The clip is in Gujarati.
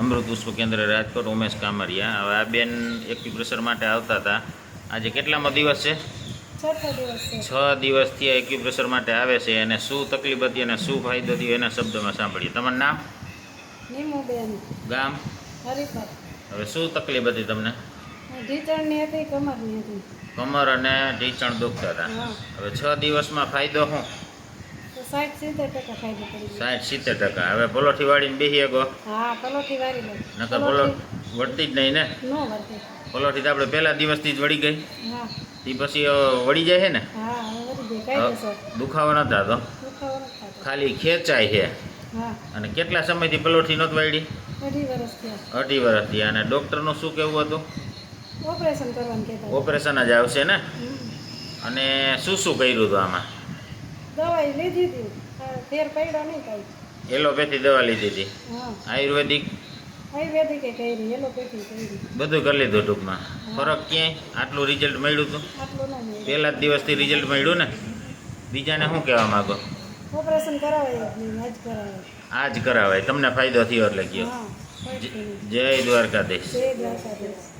અમૃત પુષ્પ કેન્દ્ર રાજકોટ ઉમેશ કામરિયા. હવે આ બેન એક્યુપ્રેશર માટે આવતા હતા. આજે કેટલામો દિવસ છે? છે. દિવસથી એક્યુપ્રેશર માટે આવે છે અને શું તકલીફ હતી અને શું ફાયદો થયો એના શબ્દમાં સાંભળીએ. તમારું નામ? ગામ? હવે શું તકલીફ હતી તમને? કમર અને ઢીચણ દુખતા હતા. હવે છ દિવસમાં ફાયદો શું? સાઠ સિત્તેર ટકા હવે પલોઠી વાળીને બેસી ગો હા પલોઠી વાળી નકર પલોઠ વળતી જ નહીં ને? પલોઠી તો આપણે પહેલા દિવસથી જ વળી ગઈ. એ તે પછી વળી જાય છે ને? દુખાવો તો નથી થતો. ખાલી ખેંચાય છે. અને કેટલા સમયથી પલોઠી નહોતી વાળી? અઢી વર્ષથી અને ડૉક્ટરનું શું કહેવું હતું? ઓપરેશન કરવાનું ઓપરેશન જ આવશે ને? અને શું શું કર્યું હતું આમાં? દવાઈ લીધી હતી. ફેર પડ્યો નહીં કાંઈ. એલોપેથી દવા લીધી હતી. આયુર્વેદિક? આયુર્વેદિક કરી એલોપેથી કરી. બધું કરી લીધું ટૂંકમાં. ફરક ક્યાંય? આટલું રિઝલ્ટ મળ્યું હતું પહેલા જ દિવસથી રિઝલ્ટ મળ્યું ને? બીજાને શું કહેવા માગો? ઓપરેશન કરાવાય આજ કરાવાય. તમને ફાયદો થયો એટલે કયો. જય દ્વારકાધીશ. જય દ્વારકાધીશ.